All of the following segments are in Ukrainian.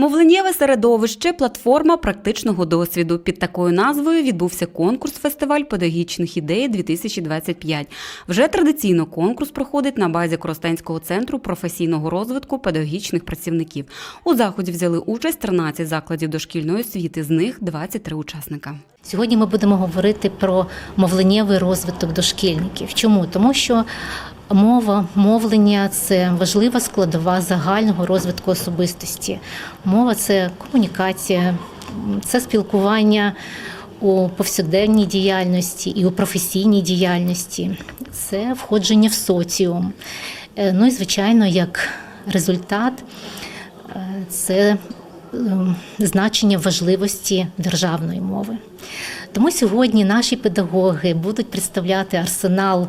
Мовленнєве середовище платформа практичного досвіду. Під такою назвою відбувся конкурс фестиваль педагогічних ідей 2025. Вже традиційно конкурс проходить на базі Коростенського центру професійного розвитку педагогічних працівників. У заході взяли участь 13 закладів дошкільної освіти, з них 23 учасника. Сьогодні ми будемо говорити про мовленнєвий розвиток дошкільників. Чому? Тому що мова, мовлення це важлива складова загального розвитку особистості. Мова це комунікація, це спілкування у повсякденній діяльності і у професійній діяльності, це входження в соціум. Е, Ну і звичайно, як результат, е, це ем, значення важливості державної мови. Тому сьогодні наші педагоги будуть представляти арсенал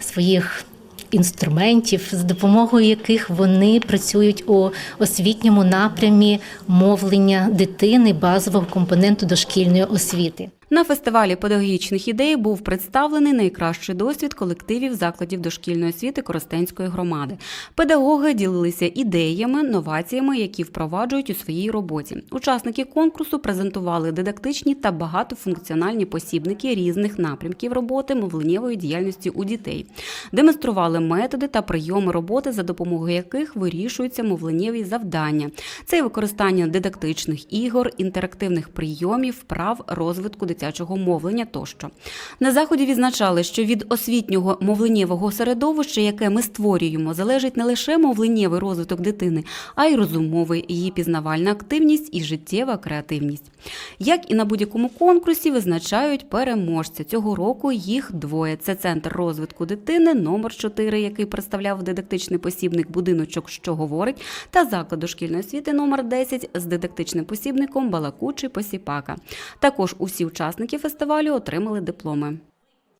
своїх інструментів, з допомогою яких вони працюють у освітньому напрямі мовлення дитини базового компоненту дошкільної освіти. На фестивалі педагогічних ідей був представлений найкращий досвід колективів закладів дошкільної освіти Коростенської громади. Педагоги ділилися ідеями, новаціями, які впроваджують у своїй роботі. Учасники конкурсу презентували дидактичні та багатофункціональні посібники різних напрямків роботи мовленнєвої діяльності у дітей, демонстрували методи та прийоми роботи, за допомогою яких вирішуються мовленнєві завдання. Це і використання дидактичних ігор, інтерактивних прийомів, вправ розвитку дитячого мовлення тощо. На заході відзначали, що від освітнього мовленнєвого середовища, яке ми створюємо, залежить не лише мовленнєвий розвиток дитини, а й розумовий, її пізнавальна активність і життєва креативність. Як і на будь-якому конкурсі, визначають переможця. Цього року їх двоє. Це центр розвитку дитини номер 4 який представляв дидактичний посібник будиночок, що говорить, та заклад дошкільної освіти номер 10 з дидактичним посібником Балакучий посіпака. Також усі учасники фестивалю отримали дипломи.